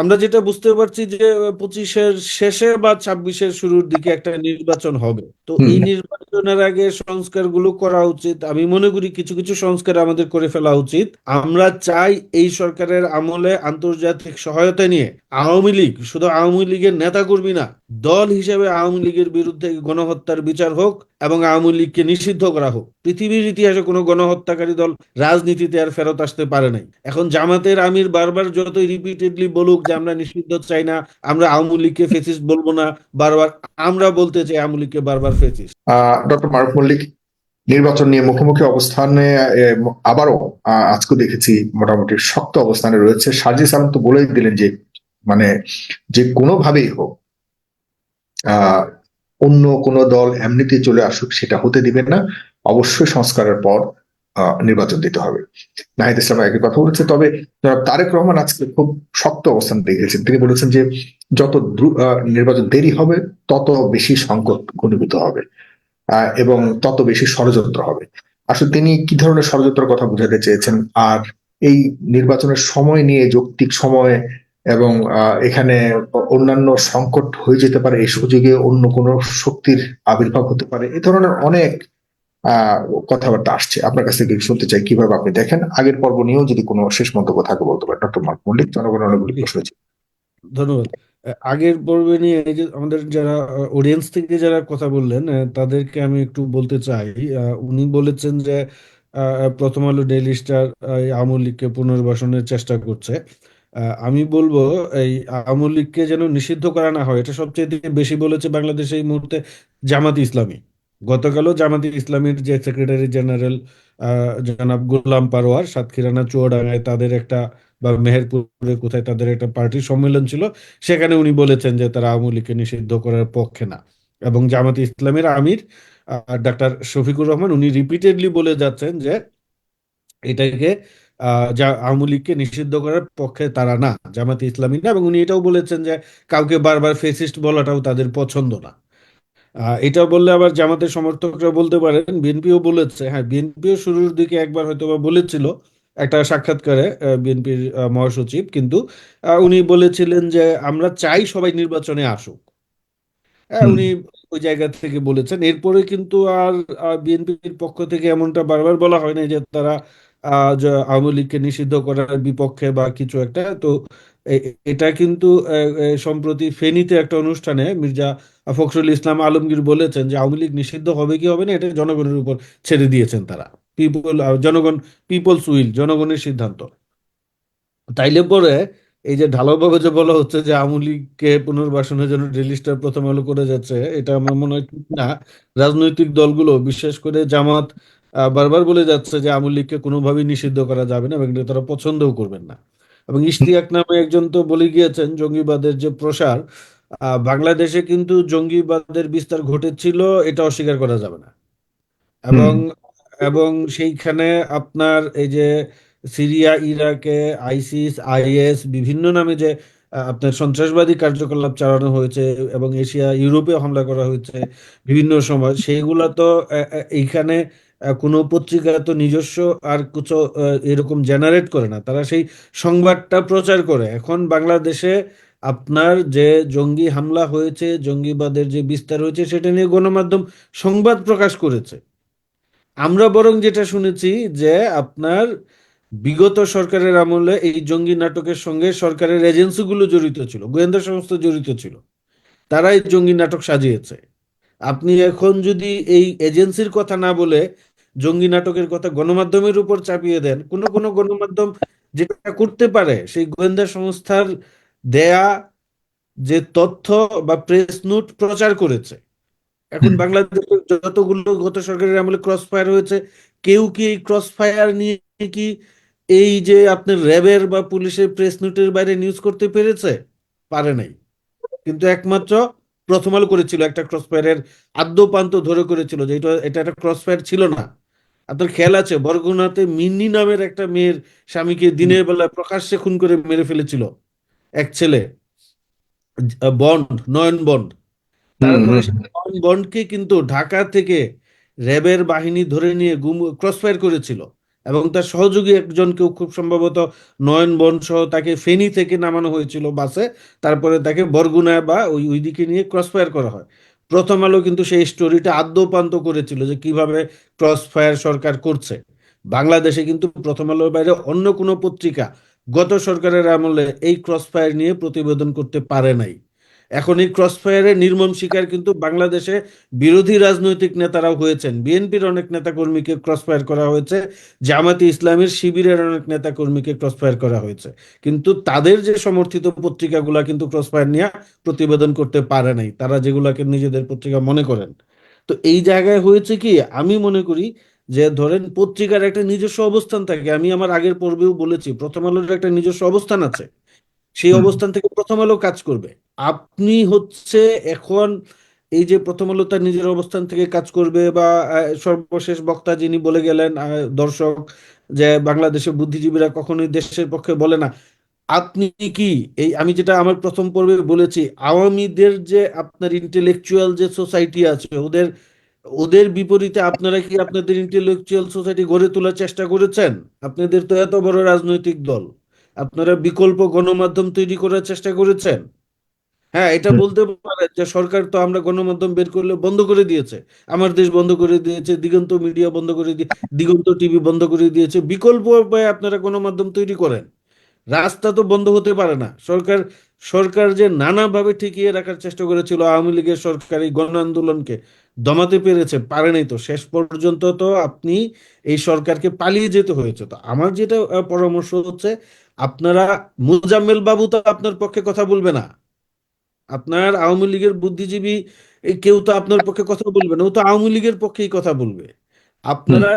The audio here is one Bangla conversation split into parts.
আমরা যেটা বুঝতে পারছি যে পঁচিশের শেষে বা ছাব্বিশের শুরুর দিকে একটা নির্বাচন হবে। তো এই নির্বাচনের আগে সংস্কারগুলো করা উচিত। আমি মনে করি কিছু কিছু সংস্কার আমাদের করে ফেলা উচিত। আমরা চাই এই সরকারের আমলে আন্তর্জাতিক সহায়তা নিয়ে আওয়ামী লীগ শুধু আওয়ামী লীগের নেতা কর্মী না দল হিসেবে আওয়ামী লীগের বিরুদ্ধে গণহত্যার বিচার হোক এবং আওয়ামী লীগকে নিষিদ্ধ করা হোক। পৃথিবীর ইতিহাসে কোনো গণহত্যাকারী দল রাজনীতিতে আর ফেরত আসতে পারে নাই। এখন জামাতের আমির বারবার যতই রিপিটেডলি বলুক যে আমরা নিষিদ্ধ চাই না, আমরা আওয়ামী লীগকে ফেসিস বলব না, বারবার আমরা বলতে চাই আওয়ামী লীগকে বারবার ফেসিস ডক্টর মারুফ মল্লিক, নির্বাচন নিয়ে মুখোমুখি অবস্থানে আবারও আজকে দেখেছি মোটামুটি শক্ত অবস্থানে রয়েছে। সাজিদ সালাম তো বলেই দিলেন যে মানে যে কোনোভাবেই হোক অন্য কোনো দল এমনিতে চলে আসুক, সেটা হতে দিবেন না। অবশ্যই সংস্কারের পর নির্বাচন দিতে হবে। নাহিদ ইসলাম একই কথা বলেছে, তবে তারেক রহমান আজকে খুব শক্ত অবস্থান দেখিয়েছেন। তিনি বলেছেন যে, যত নির্বাচন দেরি হবে, তত বেশি সংকট ঘনীভূত হবে এবং তত বেশি ষড়যন্ত্র হবে। আসলে তিনি কি ধরনের ষড়যন্ত্রের কথা বোঝাতে চেয়েছেন? আর এই নির্বাচনের সময় নিয়ে যৌক্তিক সময় এবং এখানে অন্যান্য সংকট হয়ে যেতে পারে, এই সুযোগে অন্য কোনো শক্তির আবির্ভাব হতে পারে, এ ধরনের অনেক কথাবার্তা আসছে। আপনার কাছ থেকে শুনতে চাই, কীভাবে আপনি দেখেন? আগের পর্ব নিয়েও যদি কোনো শেষ মন্তব্য থাকে, বলতে পারেন। ডক্টর মার্ক মল্লিক, জনগণের অনেকগুলি প্রশ্ন। ধন্যবাদ। আগের পর্বে নিয়ে এই যে আমাদের যারা অডিয়েন্স থেকে যারা কথা বললেন তাদেরকে আমি একটু বলতে চাই উনি বলেছেন যে প্রথম আলো ডেইলি স্টার আওয়ামী লীগকে পুনর্বাসনের চেষ্টা করছে। আমি বলব, এই আওয়ামী লীগকে যেন নিষিদ্ধ করা না হয়, এটা সবচেয়ে বেশি বলেছে বাংলাদেশে এই মুহূর্তে জামাত ইসলামী। গতকালও জামাত ইসলামীর যে সেক্রেটারি জেনারেল জনাব গোলাম পারোয়ার সাতক্ষীরানা, চুয়াডাঙ্গায় তাদের একটা বা মেহেরপুরে কোথায় তাদের একটা পার্টি সম্মেলন ছিল, সেখানে উনি বলেছেন যে তারা আওয়ামী লীগকে নিষিদ্ধ করার পক্ষে না। এবং জামাত ইসলামের আমির ডাক্তার শফিকুর রহমান উনি রিপিটেডলি বলে যাচ্ছেন যে এটাকে যা আওয়ামী লীগকে নিষিদ্ধ করার পক্ষে তারা না জামাতে ইসলামী না। এবং উনি এটাও বলেছেন যে কাউকে বারবার ফেসিস্ট বলাটাও তাদের পছন্দ না। এটা বললে আবার জামাতের সমর্থকরা বলতে পারেন বিএনপিও বলেছে হ্যাঁ বিএনপিও শুরুর দিকে একবার হয়তো বা বলেছিল একটা সাক্ষাৎকারে বিএনপির মহাসচিব। কিন্তু উনি বলেছিলেন যে আমরা চাই সবাই নির্বাচনে আসুক। হ্যাঁ উনি ওই জায়গা থেকে বলেছেন। এরপরে কিন্তু আর বিএনপির পক্ষ থেকে এমনটা বারবার বলা হয় না যে তারা আওয়ামী লীগকে নিষিদ্ধ করার বিপক্ষে বা কিছু একটা, তো এটা কিন্তু সম্প্রতি ফেনীতে একটা অনুষ্ঠানে মির্জা ফখরুল ইসলাম আলমগীর বলেছেন যে আওয়ামী লীগ নিষিদ্ধ হবে কি হবে না, এটা জনগণের উপর ছেড়ে দিয়েছেন তারা। পিপল জনগণ, পিপলস উইল, জনগণের সিদ্ধান্ত। তাইলে পরে এই যে ঢালাওভাবে যে বলা হচ্ছে যে আওয়ামী লীগকে পুনর্বাসনের জন্য রেলিস্টার প্রথম আলো করে যাচ্ছে, এটা আমার মনে হয় ঠিক না। রাজনৈতিক দলগুলো, বিশেষ করে জামাত বারবার বলে যাচ্ছে যে আওয়ামী লীগকে কোনোভাবেই নিষিদ্ধ করা যাবে না, এবং তারা পছন্দও করবেন না। এবং ইশতিয়াক নামে একজন তো বলে গিয়েছেন, জঙ্গিবাদের যে প্রসার বাংলাদেশে কিন্তু জঙ্গিবাদের বিস্তার ঘটেছিল, এটা অস্বীকার করা যাবে না। এবং এবং সেইখানে আপনার এই যে সিরিয়া, ইরাকে, আইসিস, আইএস, বিভিন্ন নামে যে আপনার সন্ত্রাসবাদী কার্যকলাপ চালানো হয়েছে, এবং এশিয়া ইউরোপে হামলা করা হয়েছে বিভিন্ন সময়, সেইগুলা তো এইখানে কোনো পত্রিকা তো নিজস্ব আর কিছু এরকম জেনারেট করে না। তারা সেই সংবাদটা প্রচার করে। এখন বাংলাদেশে আপনার যে জঙ্গি হামলা হয়েছে, জঙ্গিবাদের যে বিস্তার হয়েছে, সেটা নিয়ে গণমাধ্যম সংবাদ প্রকাশ করেছে। আমরা বরং যেটা শুনেছি যে আপনার বিগত সরকারের আমলে এই জঙ্গি নাটকের সঙ্গে সরকারের এজেন্সিগুলো জড়িত ছিল, গোয়েন্দা সংস্থা জড়িত ছিল। তারাই জঙ্গি নাটক সাজিয়েছে। আপনি এখন যদি এই এজেন্সির কথা না বলে জঙ্গি নাটকের কথা গণমাধ্যমের উপর চাপিয়ে দেন। কোনো কোনো গণমাধ্যম যেটা করতে পারে সেই গোয়েন্দা সংস্থার দেয়া যে তথ্য বা প্রেস নোট প্রচার করেছে। এখন বাংলাদেশের যতগুলো গত সরকারের আমলে ক্রস ফায়ার হয়েছে কেউ কি এই ক্রস ফায়ার নিয়ে কি এই যে আপনার র্যাবের বা পুলিশের প্রেস নোটের বাইরে নিউজ করতে পেরেছে? পারে নাই। কিন্তু একমাত্র প্রথম আলো করেছিল একটা ক্রস ফায়ারের আদ্যপান্ত ধরে করেছিল যে এটা এটা একটা ক্রস ফায়ার ছিল না। আপনার খেয়াল আছে? বরগুনাতে মিন্নি নামের একটা মেয়ের স্বামীকে দিনের বেলা প্রকাশ্যে খুন করে মেরে ফেলেছিল এক ছেলে বন্ড নয়ন বন্ড। নয়ন বন্ডকে কিন্তু ঢাকা থেকে র্যাবের বাহিনী ধরে নিয়ে গুম ক্রসফায়ার করেছিল এবং তার সহযোগী একজনকেও খুব সম্ভবত নয়ন বন সহ তাকে ফেনী থেকে নামানো হয়েছিল বাসে। তারপরে তাকে বরগুনা বা ওই ওইদিকে নিয়ে ক্রস ফায়ার করা হয়। প্রথম আলো কিন্তু সেই স্টোরিটা আদ্যপান্ত করেছিল যে কীভাবে ক্রস ফায়ার সরকার করছে। বাংলাদেশে কিন্তু প্রথম আলোর বাইরে অন্য কোনো পত্রিকা গত সরকারের আমলে এই ক্রস ফায়ার নিয়ে প্রতিবেদন করতে পারে নাই। এখন এই ক্রস ফায়ারের নির্মম শিকার কিন্তু বাংলাদেশে বিরোধী রাজনৈতিক নেতারাও হয়েছেন। বিএনপির অনেক নেতাকর্মীকে ক্রস ফায়ার করা হয়েছে, জামাতে ইসলামের শিবিরের অনেক নেতাকর্মীকে ক্রস ফায়ার করা হয়েছে। কিন্তু তাদের যে সমর্থিত পত্রিকাগুলা কিন্তু ক্রস ফায়ার নিয়ে প্রতিবেদন করতে পারে নাই। তারা যেগুলাকে নিজেদের পত্রিকা মনে করেন। তো এই জায়গায় হয়েছে কি, আমি মনে করি যে ধরেন পত্রিকার একটা নিজস্ব অবস্থান থাকে। আমি আমার আগের পর্বেও বলেছি, প্রথম আলোর একটা নিজস্ব অবস্থান আছে। সেই অবস্থান থেকে প্রথম আলো কাজ করবে। আপনি হচ্ছে এখন এই যে প্রথম আলো তার নিজের অবস্থান থেকে কাজ করবে বা সর্বশেষ বক্তা যিনি বলে গেলেন দর্শক যে বাংলাদেশের বুদ্ধিজীবীরা কখনোই দেশের পক্ষে বলে না। আপনি কি এই আমি যেটা আমার প্রথম পর্বে বলেছি আওয়ামীদের যে আপনার ইন্টেলেকচুয়াল যে সোসাইটি আছে ওদের ওদের বিপরীতে আপনারা কি আপনাদের ইন্টেলেকচুয়াল সোসাইটি গড়ে তোলার চেষ্টা করেছেন? আপনাদের তো এত বড় রাজনৈতিক দল। আপনারা বিকল্প গণমাধ্যম তৈরি করার চেষ্টা করেছেন? হ্যাঁ এটা বলতে পারেন যে সরকার তো আমরা গণমাধ্যম বের করলে বন্ধ করে দিয়েছে। আমার দেশ বন্ধ করে দিয়েছে দিগন্ত মিডিয়া বন্ধ করে দিয়ে দিগন্ত টিভি বন্ধ করে দিয়েছে। বিকল্প উপায়ে আপনারা গণমাধ্যম তৈরি করেন। রাস্তা তো বন্ধ হতে পারে না। সরকার সরকার যে নানাভাবে ঠেকিয়ে রাখার চেষ্টা করেছিল আওয়ামী লীগের সরকার এই গণ আন্দোলনকে দমাতে পেরেছে পারেনি তো। শেষ পর্যন্ত তো আপনি এই সরকারকে পালিয়ে যেতে হয়েছে। তো আমার যেটা পরামর্শ হচ্ছে আপনারা মুজাম্মেল বাবু তো আপনার পক্ষে কথা বলবে না। আপনার আওয়ামী লীগের বুদ্ধিজীবী কেউ তো আপনার পক্ষে কথা বলবে না ও তো আওয়ামী লীগের পক্ষেই কথা বলবে। আপনারা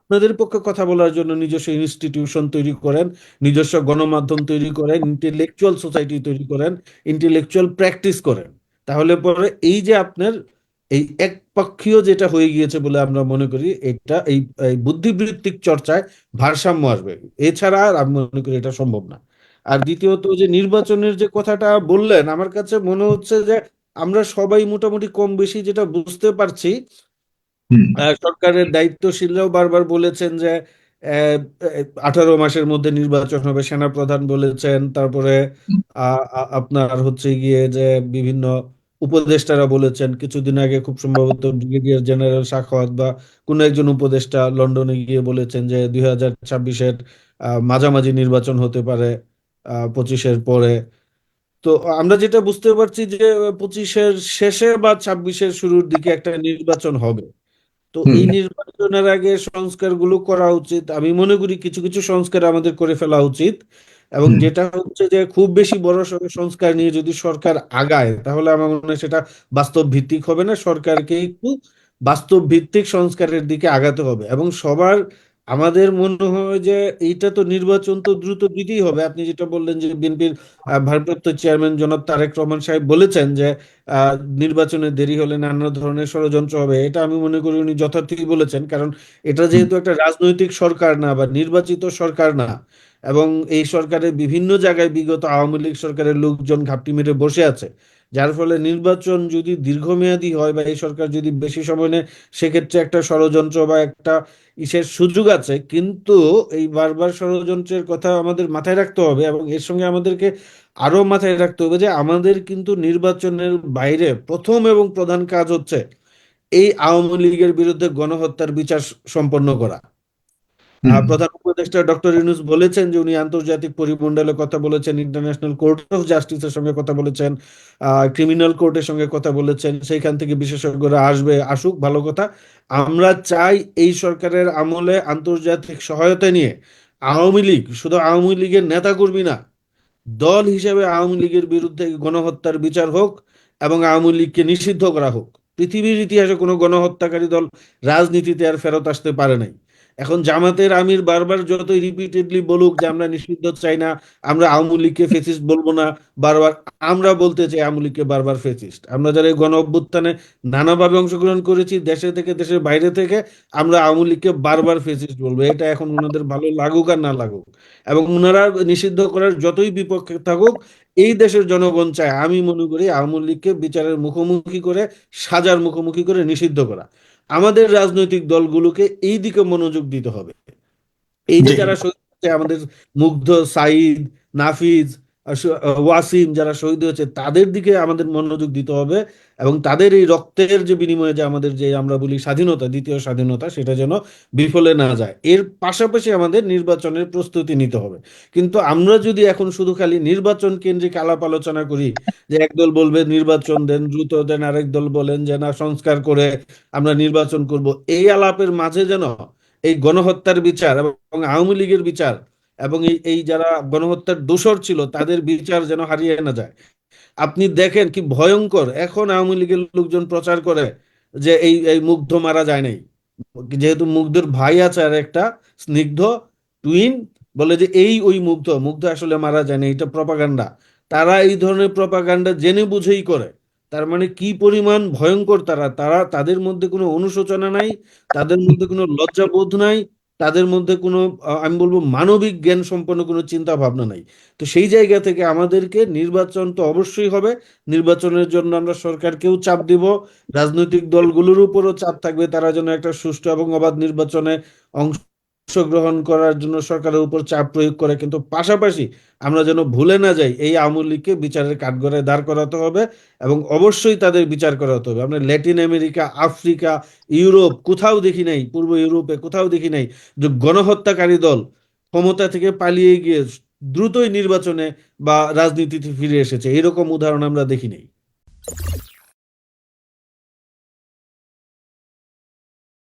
আপনাদের পক্ষে কথা বলার জন্য নিজস্ব ইনস্টিটিউশন তৈরি করেন নিজস্ব গণমাধ্যম তৈরি করেন ইন্টেলেকচুয়াল সোসাইটি তৈরি করেন ইন্টেলেকচুয়াল প্র্যাকটিস করেন। তাহলে পরে এই যে আপনার এই একপক্ষীয় যেটা হয়ে গিয়েছে বলে আমরা মনে করি এটা এই বুদ্ধিবৃত্তিক চর্চায় ভারসাম্য আসবে। এছাড়া আর আমি মনে করি এটা সম্ভব না। আর দ্বিতীয়ত যে নির্বাচনের যে কথাটা বললেন আমার কাছে মনে হচ্ছে যে আমরা সবাই মোটামুটি কম বেশি যেটা বুঝতে পারছি সরকারের দায়িত্বশীলরাও বারবার বলেছেন যে আঠারো মাসের মধ্যে নির্বাচন হবে সেনাপ্রধান বলেছেন তারপরে আহ, আপনার হচ্ছে গিয়ে যে বিভিন্ন উপদেষ্টারা বলেছেন কিছুদিন আগে খুব সম্ভবত ব্রিগেডিয়ার জেনারেল সাখাওয়াত বা কোনো একজন উপদেষ্টা লন্ডনে গিয়ে বলেছেন যে দুই হাজার ছাব্বিশের মাঝামাঝি নির্বাচন হতে পারে পঁচিশের পরে। তো আমরা যেটা বুঝতে পারছি যে পঁচিশের শেষে বা ছাব্বিশের শুরুর দিকে একটা নির্বাচন হবে। তো এই নির্বাচনের আগে সংস্কারগুলো করা উচিত। আমি মনে করি কিছু কিছু সংস্কার আমাদের করে ফেলা উচিত। এবং যেটা হচ্ছে যে খুব বেশি বড় সংস্কার নিয়ে যদি সরকার আগায় তাহলে আমার মনে হয় সেটা বাস্তব ভিত্তিক হবে না। সরকারকে একটু বাস্তব ভিত্তিক সংস্কারের দিকে আগাতে হবে এবং সবার আমাদের মনে হয় যে এইটা তো নির্বাচন তো দ্রুত দিতেই হবে। আপনি যেটা বললেন যে বিএনপির ভারপ্রাপ্ত চেয়ারম্যান জনাব তারেক রহমান সাহেব বলেছেন যে নির্বাচনে দেরি হলে নানা ধরনের ষড়যন্ত্র হবে। এটা আমি মনে করি উনি যথার্থই বলেছেন। কারণ এটা যেহেতু একটা রাজনৈতিক সরকার না বা নির্বাচিত সরকার না এবং এই সরকারের বিভিন্ন জায়গায় বিগত আওয়ামী লীগ সরকারের লোকজন ঘাপটি মেরে বসে আছে। যার ফলে নির্বাচন যদি দীর্ঘমেয়াদী হয় বা এই সরকার যদি বেশি সময় নেয়, সেক্ষেত্রে একটা ষড়যন্ত্র বা একটা ইসের সুযোগ আছে। কিন্তু এই বারবার ষড়যন্ত্রের কথা আমাদের মাথায় রাখতে হবে এবং এর সঙ্গে আমাদেরকে আরও মাথায় রাখতে হবে যে আমাদের কিন্তু নির্বাচনের বাইরে প্রথম এবং প্রধান কাজ হচ্ছে এই আওয়ামী লীগের বিরুদ্ধে গণহত্যার বিচার সম্পন্ন করা। প্রধান উপদেষ্টা ডক্টর ইউনূস বলেছেন যে উনি আন্তর্জাতিক পরিমণ্ডলের কথা বলেছেন ইন্টারন্যাশনাল কোর্ট অফ জাস্টিসের সঙ্গে কথা বলেছেন ক্রিমিনাল কোর্টের সঙ্গে কথা বলেছেন, সেইখান থেকে বিশেষজ্ঞরা আসবে, আসুক, ভালো কথা। আমরা চাই এই সরকারের আমলে আন্তর্জাতিক সহায়তা নিয়ে আওয়ামী লীগ, শুধু আওয়ামী লীগের নেতাকর্মী না, দল হিসেবে আওয়ামী লীগের বিরুদ্ধে গণহত্যার বিচার হোক এবং আওয়ামী লীগকে নিষিদ্ধ করা হোক। পৃথিবীর ইতিহাসে কোনো গণহত্যাকারী দল রাজনীতিতে আর ফেরত আসতে পারে নাই। এখন জামাতের আমির বারবার যতই রিপিটেডলি বলুক যে আমরা নিষিদ্ধ চাই না, আমরা আওয়ামী লীগকে ফেসিস্ট বলব না, বারবার আমরা বলতে চাই আওয়ামী লীগকে বারবার ফেসিস্ট আমরা যারা এই গণ অভ্যুত্থানে নানাভাবে অংশগ্রহণ করেছি, দেশে থেকে, দেশের বাইরে থেকে, আমরা আওয়ামী লীগকে বারবার ফেসিস্ট বলব। এটা এখন ওনাদের ভালো লাগুক আর না লাগুক। এবং ওনারা নিষিদ্ধ করার যতই বিপক্ষে থাকুক, এই দেশের জনগণ চায়। আমি মনে করি আওয়ামী লীগকে বিচারের মুখোমুখি করে, সাজার মুখোমুখি করে নিষিদ্ধ করা। আমাদের রাজনৈতিক দলগুলোকে এই দিকে মনোযোগ দিতে হবে। এই যে যারা আমাদের মুগ্ধ সাইদ নাফিজ ওয়াসিম যারা শহীদ হয়েছে, তাদের দিকে আমাদের মনোযোগ দিতে হবে এবং তাদের এই রক্তের যে বিনিময়ে যে আমাদের যে আমরা বলি স্বাধীনতা, দ্বিতীয় স্বাধীনতা, সেটা যেন বিফলে না যায়। এর পাশাপাশি আমাদের নির্বাচনের প্রস্তুতি নিতে হবে। কিন্তু আমরা যদি এখন শুধু খালি নির্বাচন কেন্দ্রিক আলাপ আলোচনা করি, যে একদল বলবে নির্বাচন দেন, দ্রুত দেন, আরেক দল বলেন যে না, সংস্কার করে আমরা নির্বাচন করব, এই আলাপের মাঝে যেন এই গণহত্যার বিচার এবং আওয়ামী লীগের বিচার এবং এই যারা গণহত্যার দোষর ছিল, তাদের বিচার যেন হারিয়ে না যায়। আপনি দেখেন কি ভয়ঙ্কর, এখন আওয়ামী লীগের লোকজন প্রচার করে যে এই এই মুগ্ধ মারা যায় নাই। যেহেতু মুগ্ধের ভাই আছে আর একটা স্নিগ্ধ টুইন বলে যে এই ওই মুগ্ধ মুগ্ধ আসলে মারা যায় না এটা প্রপাগান্ডা তারা এই ধরনের প্রপাগান্ডা জেনে বুঝেই করে। তার মানে কি পরিমাণ ভয়ঙ্কর তারা তারা, তাদের মধ্যে কোনো অনুশোচনা নাই, তাদের মধ্যে কোনো লজ্জাবোধ নাই তাদের মধ্যে কোনো আমি বলব মানবিক জ্ঞান সম্পন্ন কোনো চিন্তা ভাবনা নাই। তো সেই জায়গা থেকে আমাদেরকে নির্বাচন তো অবশ্যই হবে। নির্বাচনের জন্য আমরা সরকারকেও চাপ দিব। রাজনৈতিক দলগুলোর উপরও চাপ থাকবে। তারা যেন একটা সুষ্ঠু এবং অবাধ নির্বাচনে অংশগ্রহণ করার জন্য সরকারের উপর চাপ প্রয়োগ করে, কিন্তু পাশাপাশি আমরা যেন ভুলে না যাই, এই আওয়ামী লীগকে বিচারের কাঠগড়ায় দাঁড় করাতে হবে এবং অবশ্যই তাদের বিচার করাতে হবে। আমরা ল্যাটিন আমেরিকা, আফ্রিকা, ইউরোপ কোথাও দেখি নাই, পূর্ব ইউরোপে কোথাও দেখি নাই যে গণহত্যাকারী দল ক্ষমতা থেকে পালিয়ে গিয়ে দ্রুতই নির্বাচনে বা রাজনীতিতে ফিরে এসেছে। এরকম উদাহরণ আমরা দেখি নাই।